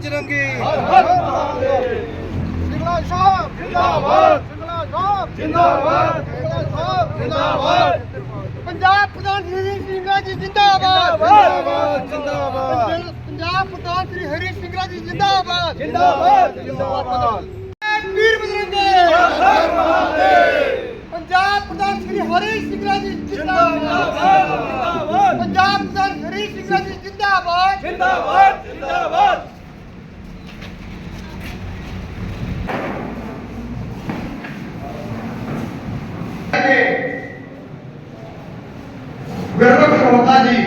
ਬਜਰੰਗੀ। ਸਿੰਗਲਾ ਸਾਹਿਬ ਜਿੰਦਾਬਾਦ। ਸਿੰਗਲਾ ਸਾਹਿਬ ਜਿੰਦਾਬਾਦ। ਸਿੰਗਲਾ ਸਾਹਿਬ ਜਿੰਦਾਬਾਦ। ਪੰਜਾਬ ਪ੍ਰਧਾਨ ਸ਼੍ਰੀ ਸਿੰਘਲਾ ਜੀ ਜਿੰਦਾਬਾਦ। ਜਿੰਦਾਬਾਦ। ਜਿੰਦਾਬਾਦ ਪੰਜਾਬ ਪ੍ਰਧਾਨ ਸ਼੍ਰੀ ਹਰੀ ਸਿੰਘਲਾ ਜੀ ਜਿੰਦਾਬਾਦ। ਜਿੰਦਾਬਾਦ। ਜਿੰਦਾਬਾਦ ਵੀਰ ਬਜਰੰਗੇ। ਪੰਜਾਬ ਪ੍ਰਧਾਨ ਸ਼੍ਰੀ ਹਰੀ ਸਿੰਘਲਾ ਜੀ ਜਿੰਦਾਬਾਦ। ਪੰਜਾਬ ਪ੍ਰਧਾਨ ਹਰੀ ਸਿੰਘਲਾ ਜੀ ਜਿੰਦਾਬਾਦ ਜਿੰਦਾਬਾਦ। ਜਿੰਦਾਬਾਦ। ਵਿਰਕ ਜੀ।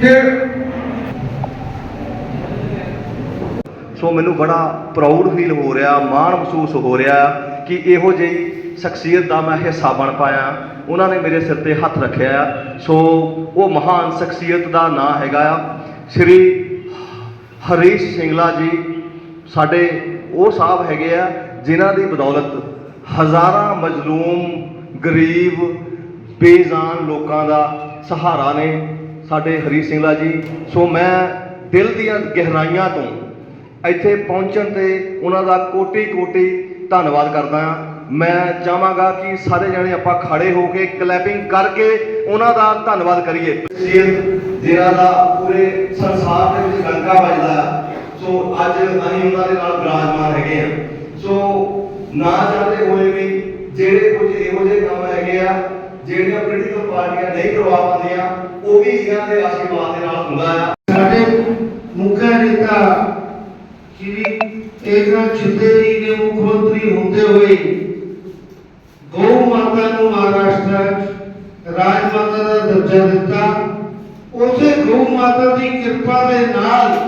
ਕਿ ਸੋ ਮੈਨੂੰ ਬੜਾ ਪ੍ਰਾਊਡ ਫੀਲ ਹੋ ਰਿਹਾ, ਮਾਣ ਮਹਿਸੂਸ ਹੋ ਰਿਹਾ ਕਿ ਇਹੋ ਜਿਹੀ ਸ਼ਖਸੀਅਤ ਦਾ ਮੈਂ ਹਿੱਸਾ ਬਣ ਪਾਇਆ। ਉਹਨਾਂ ਨੇ ਮੇਰੇ ਸਿਰ ਤੇ ਹੱਥ ਰੱਖਿਆ ਆ। ਸੋ ਉਹ ਮਹਾਨ ਸ਼ਖਸੀਅਤ ਦਾ ਨਾਮ ਹੈਗਾ ਆ। ਸ਼੍ਰੀ ਹਰੀਸ਼ ਸਿੰਗਲਾ ਜੀ, ਸਾਡੇ ਉਹ ਸਾਹਿਬ ਹੈਗੇ ਆ, ਜਿਨ੍ਹਾਂ ਦੀ ਬਦੌਲਤ ਹਜ਼ਾਰਾਂ ਮਜ਼ਲੂਮ, ਗਰੀਬ, ਬੇਜ਼ਾਨ ਲੋਕਾਂ ਦਾ ਸਹਾਰਾ ਨੇ ਸਾਡੇ ਹਰੀ ਸਿੰਗਲਾ ਜੀ। ਸੋ ਮੈਂ ਦਿਲ ਦੀਆਂ ਗਹਿਰਾਈਆਂ ਤੋਂ ਇੱਥੇ ਪਹੁੰਚਣ ਤੇ ਉਹਨਾਂ ਦਾ ਕੋਟੀ ਕੋਟੀ ਧੰਨਵਾਦ ਕਰਦਾ ਹਾਂ। ਮੈਂ ਚਾਹਾਂਗਾ ਕਿ ਸਾਰੇ ਜਣੇ ਆਪਾਂ ਖੜੇ ਹੋ ਕੇ ਕਲੈਪਿੰਗ ਕਰਕੇ ਉਹਨਾਂ ਦਾ ਧੰਨਵਾਦ ਕਰੀਏ। ਜਿਨ੍ਹਾਂ ਦਾ ਪੂਰੇ ਸੰਸਾਰ ਦੇ ਵਿੱਚ ਲੰਕਾ ਵੱਜਦਾ ਹੈ। ਸੋ ਅੱਜ ਅਸੀਂ ਉਹਨਾਂ ਦੇ ਨਾਲ ਬਿਰਾਜਮਾਨ ਹੈਗੇ ਆ ਸੋ ਨਾ ਚਾਹਦੇ ਹੋਏ ਵੀ ਜਿਹੜੇ ਕੁਝ ਇਹੋ ਜਿਹੇ ਕੰਮ ਹੈਗੇ ਆ, ਜਿਹੜੀਆਂ ਪੋਲੀਟੀਕਲ ਪਾਰਟੀਆਂ ਨਹੀਂ ਕਰਵਾ ਪਾਉਂਦੀਆਂ, ਉਹ ਵੀ ਇਹਨਾਂ ਦੇ ਆਸ਼ੀਰਵਾਦ ਦੇ ਨਾਲ ਹੁੰਦਾ ਆ। ਸਾਡੇ ਮੁੱਖ ਨੇਤਾ ਸ਼੍ਰੀ ਏਕਨਾਥ ਸ਼ਿੰਦੇ ਜੀ ਨੇ ਮੁੱਖ ਮੰਤਰੀ ਹੁੰਦੇ ਹੋਏ ਗਊ ਮਾਤਾ ਨੂੰ ਮਹਾਰਾਸ਼ਟਰ ਰਾਜ ਮਾਤਾ ਦਾ ਦਰਜਾ ਦਿੱਤਾ। ਉਸੇ ਗਊ ਮਾਤਾ ਦੀ ਕਿਰਪਾ ਦੇ ਨਾਲ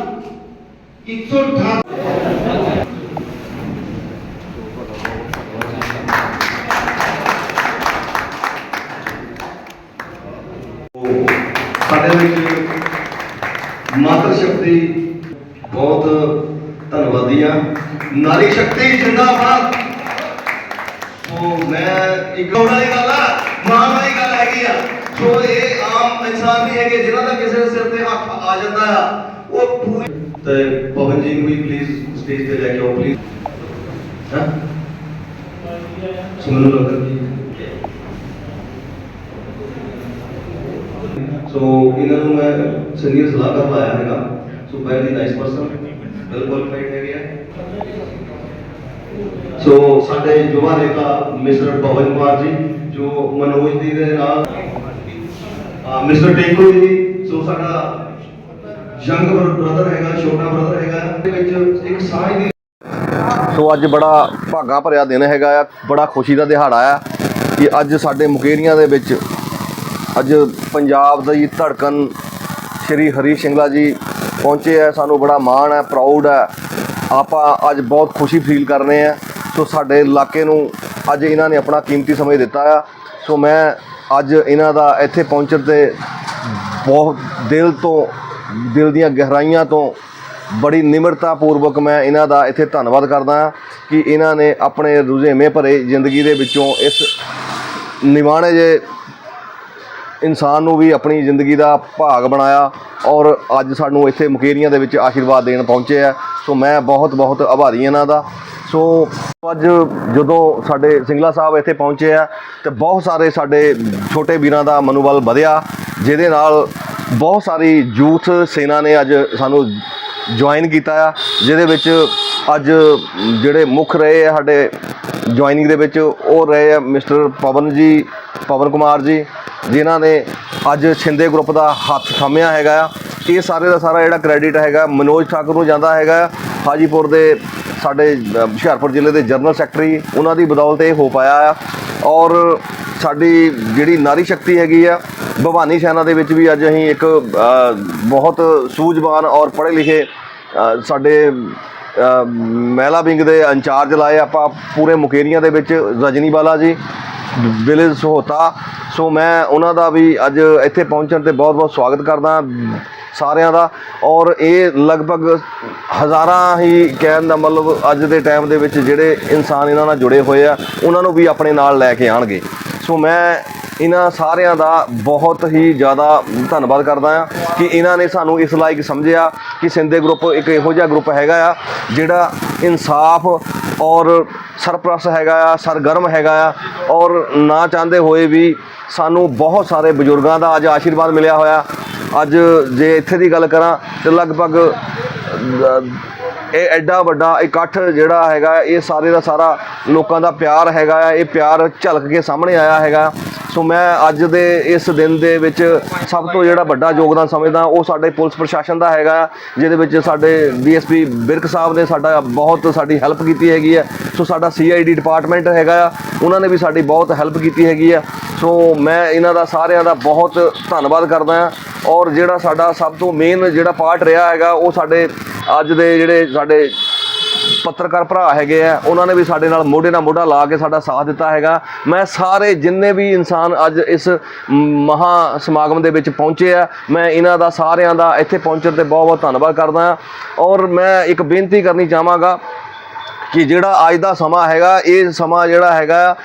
118 ਮਾਤਰ ਸ਼ਕਤੀ, ਬਹੁਤ ਧੰਨਵਾਦੀ ਆ ਨਾਰੀ ਸ਼ਕਤੀ, ਜਿੰਦਾਬਾਦ। ਸੋ ਮੈਂ ਇੱਕ ਗੌੜਾ ਦੀ ਗੱਲ ਆ ਮਾਂ ਵਾਲੀ ਗੱਲ ਹੈਗੀ ਆ। ਸੋ ਇਹ ਆਮ ਇਨਸਾਨ ਨਹੀਂ ਹੈਗੇ, ਜਿਨ੍ਹਾਂ ਦਾ ਕਿਸੇ ਦੇ ਸਿਰ ਤੇ ਹੱਥ ਆ ਜਾਂਦਾ ਆ, ਉਹ ਪੂਰੀ ਤੇ ਪਵਨ ਜੀ ਨੂੰ ਵੀ ਪਲੀਜ਼ ਸਟੇਜ ਤੇ ਲੈ ਕੇ ਆਓ ਪਲੀਜ਼ ਹਾਂ? ਸੁਣ ਲਓ ਜੀ ਸੋ ਇਹਨਾਂ ਨੂੰ ਮੈਂ ਸੀਨੀਅਰ ਸਲਾਹਕਾਰ ਲਾਇਆ ਹੈਗਾ so very nice person well qualified ਹੈਗੇ ਆ। ਸੋ ਸਾਡੇ ਯੁਵਾ ਨੇਤਾ ਮਿਸਟਰ ਪਵਨ ਕੁਮਾਰ ਜੀ, ਜੋ ਮਨੋਜ ਜੀ ਦੇ ਨਾਲ ਮਿਸਟਰ ਟਿੰਕੂ ਜੀ ਸੋ ਸਾਡਾ ਯੰਗ ਬ੍ਰਦਰ ਹੈਗਾ, ਛੋਟਾ ਬ੍ਰਦਰ ਹੈਗਾ ਦੇ ਵਿੱਚ ਇੱਕ ਸਾਂਝ ਦੀ ਸੋ ਅੱਜ ਬੜਾ ਭਾਗਾ ਭਰਿਆ ਦਿਨ ਹੈਗਾ ਆ, ਬੜਾ ਖੁਸ਼ੀ ਦਾ ਦਿਹਾੜਾ ਆ ਕਿ ਅੱਜ ਸਾਡੇ ਮੁਕੇਰੀਆਂ ਦੇ ਵਿੱਚ ਅੱਜ ਪੰਜਾਬ ਦੀ ਧੜਕਣ ਸ਼੍ਰੀ ਹਰੀ ਸਿੰਗਲਾ ਜੀ ਪਹੁੰਚੇ ਆ, ਸਾਨੂੰ ਬੜਾ ਮਾਣ ਹੈ ਪ੍ਰਾਊਡ ਹੈ ਆਪਾਂ ਅੱਜ ਬਹੁਤ ਖੁਸ਼ੀ ਫੀਲ ਕਰ ਰਹੇ ਆ। ਸੋ ਸਾਡੇ ਇਲਾਕੇ ਨੂੰ ਅੱਜ ਇਹਨਾਂ ਨੇ ਆਪਣਾ ਕੀਮਤੀ ਸਮਾਂ ਦਿੱਤਾ ਆ। ਸੋ ਮੈਂ ਅੱਜ ਇਹਨਾਂ ਦਾ ਇੱਥੇ ਪਹੁੰਚਣ ਤੇ ਬਹੁਤ ਦਿਲ ਤੋਂ, ਦਿਲ ਦੀਆਂ ਗਹਿਰਾਈਆਂ ਤੋਂ ਬੜੀ ਨਿਮਰਤਾ ਪੂਰਵਕ ਮੈਂ ਇਹਨਾਂ ਦਾ ਇੱਥੇ ਧੰਨਵਾਦ ਕਰਦਾ ਹਾਂ ਕਿ ਇਹਨਾਂ ਨੇ ਆਪਣੇ ਰੁਝੇਵੇਂ ਭਰੇ ਜ਼ਿੰਦਗੀ ਦੇ ਵਿੱਚੋਂ ਇਸ ਨਿਵਾਣੇ ਜੇ ਇਨਸਾਨ ਨੂੰ ਵੀ ਆਪਣੀ ਜ਼ਿੰਦਗੀ ਦਾ ਭਾਗ ਬਣਾਇਆ ਔਰ ਅੱਜ ਸਾਨੂੰ ਇੱਥੇ ਮੁਕੇਰੀਆਂ ਦੇ ਵਿੱਚ ਆਸ਼ੀਰਵਾਦ ਦੇਣ ਪਹੁੰਚੇ ਆ। ਸੋ ਮੈਂ ਬਹੁਤ ਬਹੁਤ ਆਭਾਰੀ ਇਹਨਾਂ ਦਾ। ਸੋ ਅੱਜ ਜਦੋਂ ਸਾਡੇ ਸਿੰਗਲਾ ਸਾਹਿਬ ਇੱਥੇ ਪਹੁੰਚੇ ਆ ਤੇ ਬਹੁਤ ਸਾਰੇ ਸਾਡੇ ਛੋਟੇ ਵੀਰਾਂ ਦਾ ਮਨੋਬਲ ਵਧਿਆ, ਜਿਹਦੇ ਨਾਲ ਬਹੁਤ ਸਾਰੀ ਯੂਥ ਸੈਨਾ ਨੇ ਅੱਜ ਸਾਨੂੰ ਜੁਆਇਨ ਕੀਤਾ ਆ, ਜਿਹਦੇ ਵਿੱਚ ਅੱਜ ਜਿਹੜੇ ਮੁੱਖ ਰਹੇ ਆ ਸਾਡੇ ਜੁਆਇਨਿੰਗ ਦੇ ਵਿੱਚ, ਉਹ ਰਹੇ ਆ ਮਿਸਟਰ ਪਵਨ ਜੀ, ਪਵਨ ਕੁਮਾਰ ਜੀ ਜਿਨ੍ਹਾਂ ਨੇ ਅੱਜ ਛਿੰਦੇ ਗਰੁੱਪ ਦਾ ਹੱਥ ਥੰਮਿਆ ਹੈਗਾ ਆ ਇਹ ਸਾਰੇ ਦਾ ਸਾਰਾ ਜਿਹੜਾ ਕ੍ਰੈਡਿਟ ਹੈਗਾ, ਮਨੋਜ ਠਾਕੁਰ ਨੂੰ ਜਾਂਦਾ ਹੈਗਾ ਆ। ਹਾਜੀਪੁਰ ਦੇ ਸਾਡੇ ਹੁਸ਼ਿਆਰਪੁਰ ਜ਼ਿਲ੍ਹੇ ਦੇ ਜਨਰਲ ਸੈਕਟਰੀ, ਉਹਨਾਂ ਦੀ ਬਦੌਲਤ ਇਹ ਹੋ ਪਾਇਆ ਆ ਔਰ ਸਾਡੀ ਜਿਹੜੀ ਨਾਰੀ ਸ਼ਕਤੀ ਹੈਗੀ ਆ, ਭਵਾਨੀ ਸੈਨਾ ਦੇ ਵਿੱਚ ਵੀ ਅੱਜ ਅਸੀਂ ਇੱਕ ਬਹੁਤ ਸੂਝਵਾਨ ਔਰ ਪੜ੍ਹੇ ਲਿਖੇ ਸਾਡੇ ਮਹਿਲਾ ਵਿੰਗ ਦੇ ਇੰਚਾਰਜ ਲਾਏ ਆਪਾਂ ਪੂਰੇ ਮੁਕੇਰੀਆਂ ਦੇ ਵਿੱਚ, ਰਜਨੀ ਬਾਲਾ ਜੀ ਵਿਲੇਜ ਸਹੋਤਾ। ਸੋ ਮੈਂ ਉਹਨਾਂ ਦਾ ਵੀ ਅੱਜ ਇੱਥੇ ਪਹੁੰਚਣ ਤੇ ਬਹੁਤ ਬਹੁਤ ਸਵਾਗਤ ਕਰਦਾ ਸਾਰਿਆਂ ਦਾ। ਔਰ ਇਹ ਲਗਭਗ ਹਜ਼ਾਰਾਂ ਹੀ ਕਹਿਣ ਦਾ ਮਤਲਬ ਅੱਜ ਦੇ ਟਾਈਮ ਦੇ ਵਿੱਚ ਜਿਹੜੇ ਇਨਸਾਨ ਇਹਨਾਂ ਨਾਲ ਜੁੜੇ ਹੋਏ ਆ, ਉਹਨਾਂ ਨੂੰ ਵੀ ਆਪਣੇ ਨਾਲ ਲੈ ਕੇ ਆਣਗੇ। ਸੋ ਮੈਂ ਇਹਨਾਂ ਸਾਰਿਆਂ ਦਾ ਬਹੁਤ ਹੀ ਜ਼ਿਆਦਾ ਧੰਨਵਾਦ ਕਰਦਾ ਆ ਕਿ ਇਹਨਾਂ ਨੇ ਸਾਨੂੰ ਇਸ ਲਾਇਕ ਸਮਝਿਆ ਕਿ ਸਿੰਦੇ ਗਰੁੱਪ ਇੱਕ ਇਹੋ ਜਿਹਾ ਗਰੁੱਪ ਹੈਗਾ ਆ, ਜਿਹੜਾ ਇਨਸਾਫ ਔਰ ਸਰਪ੍ਰਸਤ ਹੈਗਾ ਆ, ਸਰਗਰਮ ਹੈਗਾ ਆ ਔਰ ਨਾ ਚਾਹੁੰਦੇ ਹੋਏ ਵੀ ਸਾਨੂੰ ਬਹੁਤ ਸਾਰੇ ਬਜ਼ੁਰਗਾਂ ਦਾ ਅੱਜ ਆਸ਼ੀਰਵਾਦ ਮਿਲਿਆ ਹੋਇਆ। ਅੱਜ ਜੇ ਇੱਥੇ ਦੀ ਗੱਲ ਕਰਾਂ ਤੇ ਲਗਭਗ ਇਹ ਐਡਾ ਵੱਡਾ ਇਕੱਠ ਜਿਹੜਾ ਹੈਗਾ, ਇਹ ਸਾਰੇ ਦਾ ਸਾਰਾ ਲੋਕਾਂ ਦਾ ਪਿਆਰ ਹੈਗਾ ਆ, ਇਹ ਪਿਆਰ ਝਲਕ ਕੇ ਸਾਹਮਣੇ ਆਇਆ ਹੈਗਾ। ਸੋ ਮੈਂ ਅੱਜ ਦੇ ਇਸ ਦਿਨ ਦੇ ਵਿੱਚ ਸਭ ਤੋਂ ਜਿਹੜਾ ਵੱਡਾ ਯੋਗਦਾਨ ਸਮਝਦਾ ਉਹ ਸਾਡੇ ਪੁਲਿਸ ਪ੍ਰਸ਼ਾਸਨ ਦਾ ਹੈਗਾ ਆ, ਜਿਹਦੇ ਵਿੱਚ ਸਾਡੇ ਡੀਐਸਪੀ ਬਿਰਕ ਸਾਹਿਬ ਨੇ ਸਾਡਾ ਬਹੁਤ ਸਾਡੀ ਹੈਲਪ ਕੀਤੀ ਹੈਗੀ ਹੈ। ਸੋ ਸਾਡਾ ਸੀਆਈਡੀ ਡਿਪਾਰਟਮੈਂਟ ਹੈਗਾ ਆ ਉਹਨਾਂ ਨੇ ਵੀ ਸਾਡੀ ਬਹੁਤ ਹੈਲਪ ਕੀਤੀ ਹੈਗੀ ਆ ਸੋ ਮੈਂ ਇਹਨਾਂ ਦਾ ਸਾਰਿਆਂ ਦਾ ਬਹੁਤ ਧੰਨਵਾਦ ਕਰਦਾ ਹਾਂ ਔਰ ਜਿਹੜਾ ਸਾਡਾ ਸਭ ਤੋਂ ਮੇਨ ਜਿਹੜਾ ਪਾਰਟ ਰਿਹਾ ਹੈਗਾ ਉਹ ਸਾਡੇ ਅੱਜ ਦੇ ਜਿਹੜੇ ਸਾਡੇ ਪੱਤਰਕਾਰ ਭਰਾ ਹੈਗੇ ਆ, ਉਹਨਾਂ ਨੇ ਵੀ ਸਾਡੇ ਨਾਲ ਮੋਢੇ ਨਾਲ ਮੋਢਾ ਲਾ ਕੇ ਸਾਡਾ ਸਾਥ ਦਿੱਤਾ ਹੈਗਾ। ਮੈਂ ਸਾਰੇ ਜਿੰਨੇ ਵੀ ਇਨਸਾਨ ਅੱਜ ਇਸ ਮਹਾ ਸਮਾਗਮ ਦੇ ਵਿੱਚ ਪਹੁੰਚੇ ਆ, ਮੈਂ ਇਹਨਾਂ ਦਾ ਸਾਰਿਆਂ ਦਾ ਇੱਥੇ ਪਹੁੰਚਣ ਤੇ ਬਹੁਤ ਬਹੁਤ ਧੰਨਵਾਦ ਕਰਦਾ ਹਾਂ। ਔਰ ਮੈਂ ਇੱਕ ਬੇਨਤੀ ਕਰਨੀ ਚਾਹਾਂਗਾ ਕਿ ਜਿਹੜਾ ਅੱਜ ਦਾ ਸਮਾਂ ਹੈਗਾ, ਇਹ ਸਮਾਂ ਜਿਹੜਾ ਹੈਗਾ,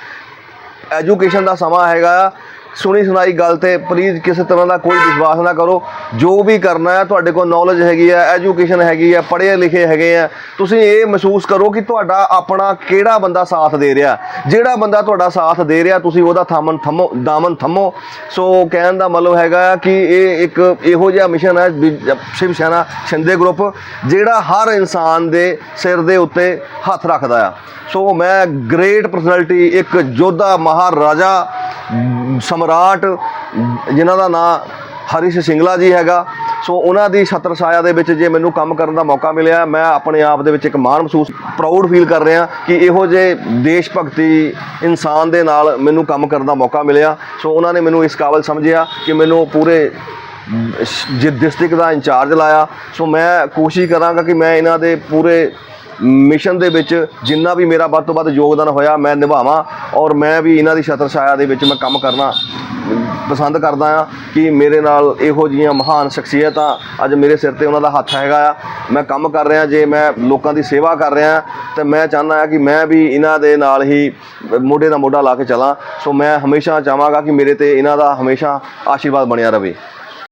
ਐਜੂਕੇਸ਼ਨ ਦਾ ਸਮਾਂ ਹੈਗਾ ਸੁਣੀ ਸੁਣਾਈ ਗੱਲ ਤੇ ਪਲੀਜ਼ ਕਿਸੇ ਤਰ੍ਹਾਂ ਦਾ ਕੋਈ ਵਿਸ਼ਵਾਸ ਨਾ ਕਰੋ। ਜੋ ਵੀ ਕਰਨਾ ਹੈ, ਤੁਹਾਡੇ ਕੋਲ ਨੌਲੇਜ ਹੈਗੀ ਹੈ ਐਜੂਕੇਸ਼ਨ ਹੈਗੀ ਹੈ, ਪੜ੍ਹੇ ਲਿਖੇ ਹੈਗੇ ਆ ਤੁਸੀਂ ਇਹ ਮਹਿਸੂਸ ਕਰੋ ਕਿ ਤੁਹਾਡਾ ਆਪਣਾ ਕਿਹੜਾ ਬੰਦਾ ਸਾਥ ਦੇ ਰਿਹਾ ਜਿਹੜਾ ਬੰਦਾ ਤੁਹਾਡਾ ਸਾਥ ਦੇ ਰਿਹਾ, ਤੁਸੀਂ ਉਹਦਾ ਥਾਮਨ ਥੰਮੋ, ਦਾਮਨ ਥੰਮੋ। ਸੋ ਕਹਿਣ ਦਾ ਮਤਲਬ ਹੈਗਾ ਕਿ ਇਹ ਇੱਕ ਇਹੋ ਜਿਹਾ ਮਿਸ਼ਨ ਹੈ, ਵੀ ਸ਼ਿਵ ਸੈਨਾ, ਸ਼ਿੰਦੇ ਗਰੁੱਪ ਜਿਹੜਾ ਹਰ ਇਨਸਾਨ ਦੇ ਸਿਰ ਦੇ ਉੱਤੇ ਹੱਥ ਰੱਖਦਾ ਆ। ਸੋ ਮੈਂ ਗ੍ਰੇਟ ਪਰਸਨੈਲਿਟੀ ਇੱਕ ਯੋਧਾ ਮਹਾਰਾਜਾ ਸਮਰਾਟ ਜਿਨ੍ਹਾਂ ਦਾ ਨਾਮ ਹਰੀਸ਼ ਸਿੰਗਲਾ ਜੀ ਹੈਗਾ ਸੋ ਉਹਨਾਂ ਦੀ ਛਤਰ ਛਾਇਆ ਦੇ ਵਿੱਚ ਜੇ ਮੈਨੂੰ ਕੰਮ ਕਰਨ ਦਾ ਮੌਕਾ ਮਿਲਿਆ ਮੈਂ ਆਪਣੇ ਆਪ ਦੇ ਵਿੱਚ ਇੱਕ ਮਾਣ ਮਹਿਸੂਸ ਪ੍ਰਾਊਡ ਫੀਲ ਕਰ ਰਿਹਾ ਕਿ ਇਹੋ ਜਿਹੇ ਦੇਸ਼ ਭਗਤੀ ਇਨਸਾਨ ਦੇ ਨਾਲ ਮੈਨੂੰ ਕੰਮ ਕਰਨ ਦਾ ਮੌਕਾ ਮਿਲਿਆ ਸੋ ਉਹਨਾਂ ਨੇ ਮੈਨੂੰ ਇਸ ਕਾਬਲ ਸਮਝਿਆ ਕਿ ਮੈਨੂੰ ਪੂਰੇ ਜਿ ਡਿਸਟ੍ਰਿਕਟ ਦਾ ਇੰਚਾਰਜ ਲਾਇਆ ਸੋ ਮੈਂ ਕੋਸ਼ਿਸ਼ ਕਰਾਂਗਾ ਕਿ ਮੈਂ ਇਹਨਾਂ ਦੇ ਪੂਰੇ ਮਿਸ਼ਨ ਦੇ ਵਿੱਚ ਜਿੰਨਾ ਵੀ ਮੇਰਾ ਵੱਧ ਤੋਂ ਵੱਧ ਯੋਗਦਾਨ ਹੋਇਆ ਮੈਂ ਨਿਭਾਵਾਂ ਔਰ ਮੈਂ ਵੀ ਇਹਨਾਂ ਦੀ ਛਤਰ ਛਾਇਆ ਦੇ ਵਿੱਚ ਮੈਂ ਕੰਮ ਕਰਨਾ ਪਸੰਦ ਕਰਦਾ ਆ ਕਿ ਮੇਰੇ ਨਾਲ ਇਹੋ ਜੀਆਂ ਮਹਾਨ ਸ਼ਖਸੀਅਤਾਂ ਅੱਜ ਮੇਰੇ ਸਿਰ ਤੇ ਉਹਨਾਂ ਦਾ ਹੱਥ ਹੈਗਾ ਆ। ਮੈਂ ਕੰਮ ਕਰ ਰਿਹਾ, ਜੇ ਮੈਂ ਲੋਕਾਂ ਦੀ ਸੇਵਾ ਕਰ ਰਿਹਾ, ਤੇ ਮੈਂ ਚਾਹੁੰਦਾ ਆ ਕਿ ਮੈਂ ਵੀ ਇਹਨਾਂ ਦੇ ਨਾਲ ਹੀ ਮੋਢੇ ਦਾ ਮੋਢਾ ਲਾ ਕੇ ਚਲਾਂ। ਸੋ ਮੈਂ ਹਮੇਸ਼ਾ ਚਾਹਾਂਗਾ ਕਿ ਮੇਰੇ ਤੇ ਇਹਨਾਂ ਦਾ ਹਮੇਸ਼ਾ ਆਸ਼ੀਰਵਾਦ ਬਣਿਆ ਰਵੇ